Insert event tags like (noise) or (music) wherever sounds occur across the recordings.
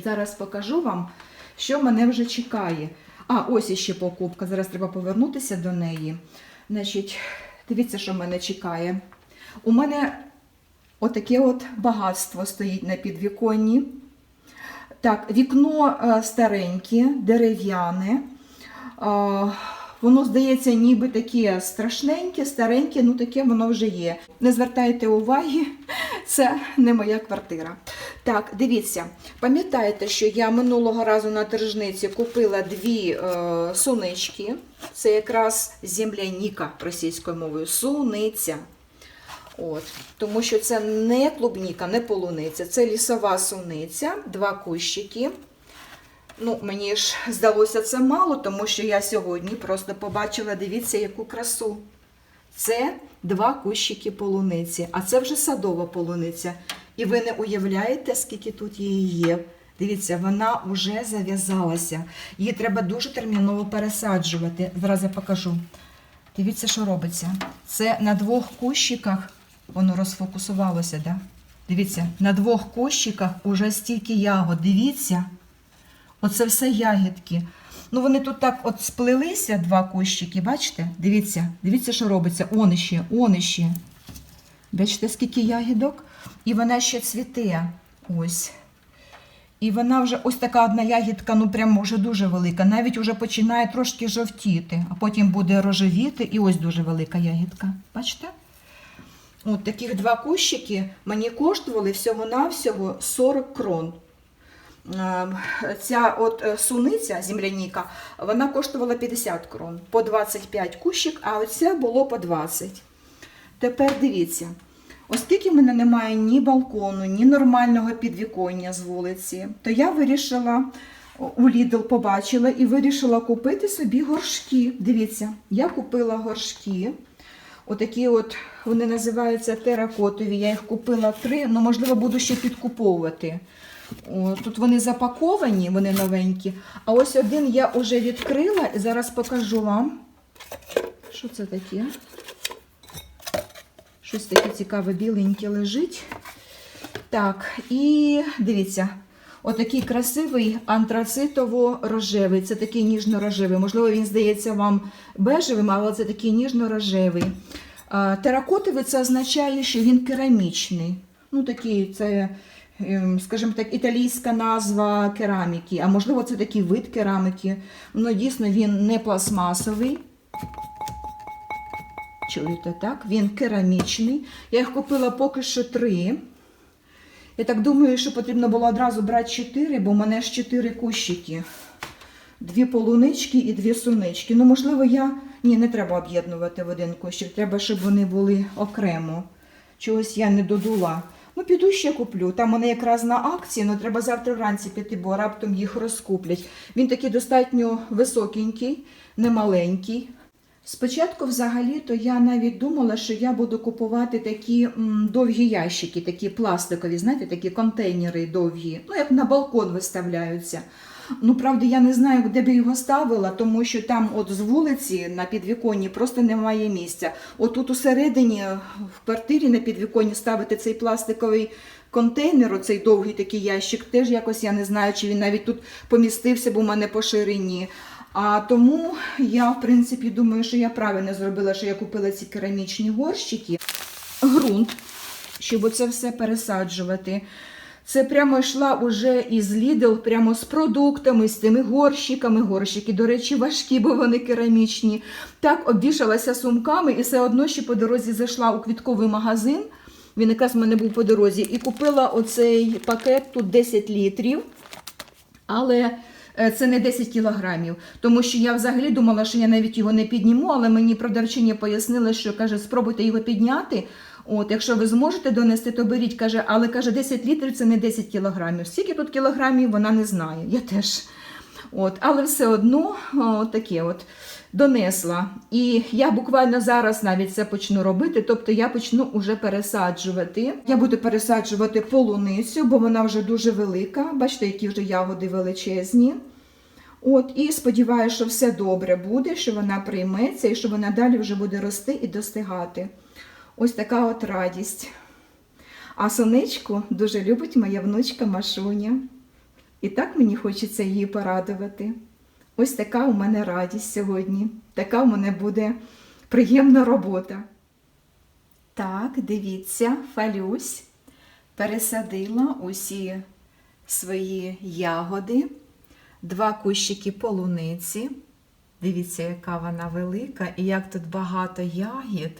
Зараз покажу вам, що мене вже чекає. А, ось іще покупка. Зараз треба повернутися до неї. Значить, дивіться, що мене чекає. У мене отаке от багатство стоїть на підвіконні. Так, вікно е, стареньке, дерев'яне. Воно здається, ніби таке страшненьке, стареньке, ну таке воно вже є. Не звертайте уваги, це не моя квартира. Так, дивіться, пам'ятаєте, що я минулого разу на тržниці купила дві е, сунички. Це якраз земляніка російською мовою. Суниця. От, тому що це не клубніка, не полуниця, це лісова суниця, два кущики. Ну, мені ж здалося це мало, тому що я сьогодні просто побачила, дивіться, яку красу. Це два кущики полуниці, а це вже садова полуниця. І ви не уявляєте, скільки тут її є. Дивіться, вона вже зав'язалася. Її треба дуже терміново пересаджувати. Зараз я покажу. Дивіться, що робиться. Це на двох кущиках, воно розфокусувалося, да? Дивіться, на двох кущиках уже стільки ягод. Дивіться. Оце все ягідки. Ну, вони тут так от сплелися, два кущики, бачите? Дивіться, дивіться, що робиться. Он іще, он іще. Бачите, скільки ягідок? І вона ще цвіте. Ось. І вона вже ось така одна ягідка, ну прямо вже дуже велика. Навіть вже починає трошки жовтіти, а потім буде рожевіти, і ось дуже велика ягідка. Бачите? От таких два кущики мені коштували всього-навсього 40 крон. Е, Ця от е, суниця, земляніка, вона коштувала 50 крон, по 25 кущик, а оця було по 20. Тепер дивіться, оскільки в мене немає ні балкону, ні нормального підвіконня з вулиці, то я вирішила у Lidl побачила і вирішила купити собі горшки. Дивіться, я купила горшки. Отакі от, вони називаються теракотові. Я їх купила три, ну, можливо, буду ще підкуповувати. Тут вони запаковані, вони новенькі. А ось один я вже відкрила і зараз покажу вам. Що це таке? Щось таке цікаве, біленьке лежить. Так, і дивіться, отакий красивий антрацитово-рожевий. Це такий ніжно-рожевий. Можливо, він здається вам бежевим, але це такий ніжно-рожевий. Теракотовий це означає, що він керамічний. Ну, такий, це, скажімо так, італійська назва кераміки, а можливо, це такий вид кераміки. Ну, дійсно, він не пластмасовий. Чуєте, так? Він керамічний. Я їх купила поки що три. Я так думаю, що потрібно було одразу брати чотири, бо в мене ж чотири кущики. Дві полунички і дві сунички. Ну, можливо, я. Ні, не треба об'єднувати в один кущик. Треба, щоб вони були окремо. Чогось я не додула. Ну, піду ще куплю. Там вони якраз на акції, але треба завтра вранці піти, бо раптом їх розкуплять. Він такий достатньо високенький, немаленький. Спочатку, взагалі-то я навіть думала, що я буду купувати такі м, довгі ящики, такі пластикові, знаєте, такі контейнери довгі, ну як на балкон виставляються. Ну, правда, я не знаю, де би його ставила, тому що там, от з вулиці на підвіконні, просто немає місця. Отут усередині в квартирі на підвіконні ставити цей пластиковий контейнер, оцей довгий такий ящик, теж якось я не знаю, чи він навіть тут помістився, бо в мене по ширині. А тому я, в принципі, думаю, що я правильно зробила, що я купила ці керамічні горщики. Грунт, щоб оце все пересаджувати. Це прямо йшла уже із Lidl, прямо з продуктами, з тими горщиками. Горщики, до речі, важкі, бо вони керамічні. Так обвішалася сумками і все одно ще по дорозі зайшла у квітковий магазин. Він якраз в мене був по дорозі, і купила оцей пакет тут 10 літрів. Але е, це не 10 кілограмів, тому що я взагалі думала, що я навіть його не підніму, але мені продавчиня пояснила, що каже, спробуйте його підняти. От, якщо ви зможете донести, то беріть, каже, але каже, 10 літрів це не 10 кілограмів. Скільки тут кілограмів, вона не знає. Я теж. От, але все одно о, таке от донесла. І я буквально зараз навіть це почну робити, тобто я почну уже пересаджувати. Я буду пересаджувати полуницю, бо вона вже дуже велика. Бачите, які вже ягоди величезні. От, і сподіваюся, що все добре буде, що вона прийметься і що вона далі вже буде рости і достигати. Ось така от радість. А сонечку дуже любить моя внучка Машуня. І так мені хочеться її порадувати. Ось така у мене радість сьогодні. Така у мене буде приємна робота. Так, дивіться, фалюсь, пересадила усі свої ягоди, два кущики полуниці. Дивіться, яка вона велика і як тут багато ягід.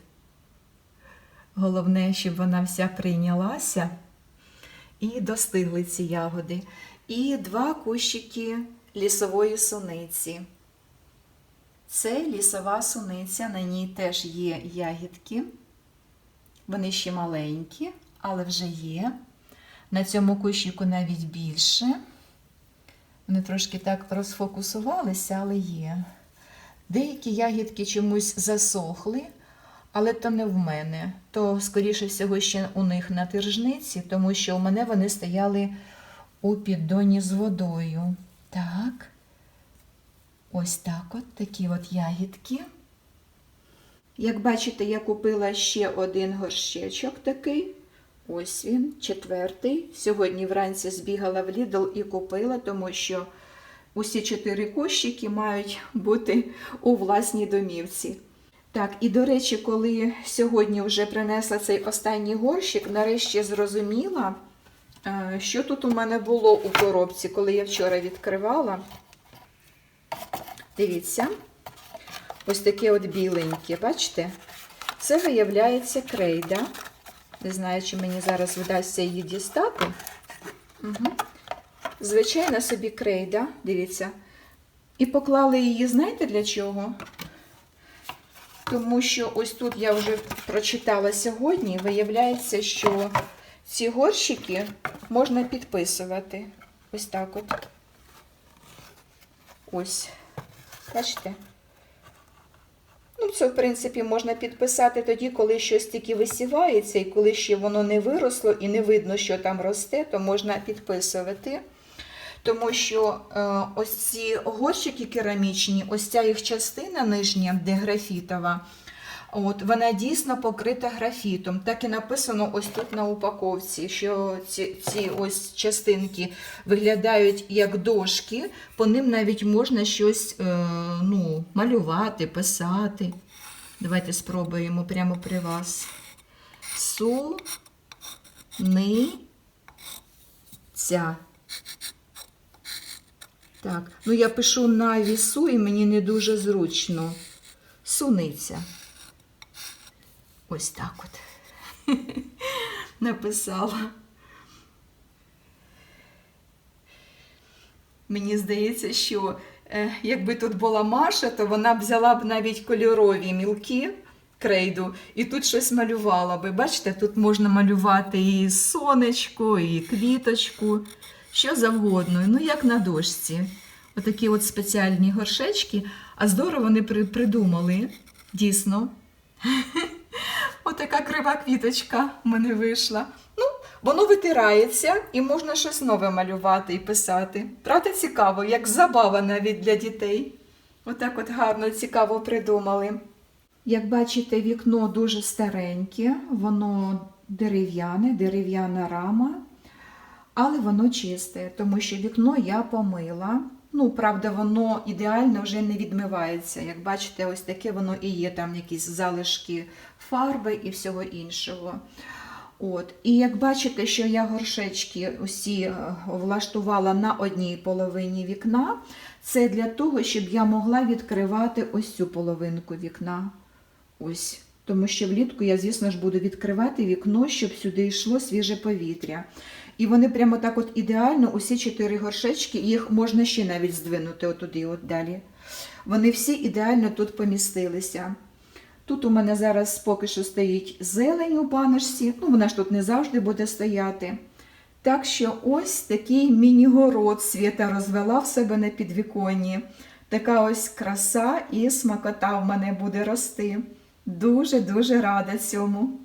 Головне, щоб вона вся прийнялася і достигли ці ягоди. І два кущики лісової суниці. Це лісова суниця, на ній теж є ягідки. Вони ще маленькі, але вже є. На цьому кущику навіть більше. Вони трошки так розфокусувалися, але є. Деякі ягідки чомусь засохли, але то не в мене. То, скоріше всього, ще у них на тержниці, тому що у мене вони стояли у піддоні з водою. Так. Ось так от такі от ягідки. Як бачите, я купила ще один горщечок такий. Ось він, четвертий. Сьогодні вранці збігала в Lidl і купила, тому що усі чотири кущики мають бути у власній домівці. Так, і до речі, коли сьогодні вже принесла цей останній горщик, нарешті зрозуміла, е, що тут у мене було у коробці, коли я вчора відкривала. Дивіться, ось таке от біленьке, бачите? Це виявляється крейда. Не знаю, чи мені зараз вдасться її дістати. Угу. Звичайна собі крейда, дивіться. І поклали її, знаєте для чого? Тому що ось тут я вже прочитала сьогодні, виявляється, що ці горщики можна підписувати. Ось так от. Ось. Бачите? Ну, це, в принципі, можна підписати тоді, коли щось тільки висівається, і коли ще воно не виросло і не видно, що там росте, то можна підписувати. Тому що е, ось ці горщики керамічні, ось ця їх частина нижня, де графітова, от, вона дійсно покрита графітом. Так і написано ось тут на упаковці, що ці, ці ось частинки виглядають як дошки, по ним навіть можна щось е, ну, малювати, писати. Давайте спробуємо прямо при вас. Су, ни, ця. Так, ну я пишу на вісу і мені не дуже зручно. Суниця. Ось так от. (laughs) Написала. Мені здається, що е, якби тут була Маша, то вона б взяла б навіть кольорові мілки крейду і тут щось малювала би. Бачите, тут можна малювати і сонечко, і квіточку, що завгодно. Ну, як на дошці. Отакі от спеціальні горшечки. А здорово вони при- придумали. Дійсно. (laughs) Отака крива квіточка в мене вийшла. Ну, воно витирається і можна щось нове малювати і писати. Правда, цікаво, як забава навіть для дітей. Отак от гарно, цікаво придумали. Як бачите, вікно дуже стареньке, воно дерев'яне, дерев'яна рама, але воно чисте, тому що вікно я помила. Ну, правда, воно ідеально вже не відмивається. Як бачите, ось таке воно і є, там якісь залишки фарби і всього іншого. От. І як бачите, що я горшечки усі е, влаштувала на одній половині вікна, це для того, щоб я могла відкривати ось цю половинку вікна. Ось. Тому що влітку я, звісно ж, буду відкривати вікно, щоб сюди йшло свіже повітря. І вони прямо так от ідеально, усі чотири горшечки, їх можна ще навіть здвинути отуди, от далі. Вони всі ідеально тут помістилися. Тут у мене зараз поки що стоїть зелень у баночці, ну вона ж тут не завжди буде стояти. Так що ось такий міні-город Свята розвела в себе на підвіконні. Така ось краса і смакота в мене буде рости. Дуже-дуже рада цьому.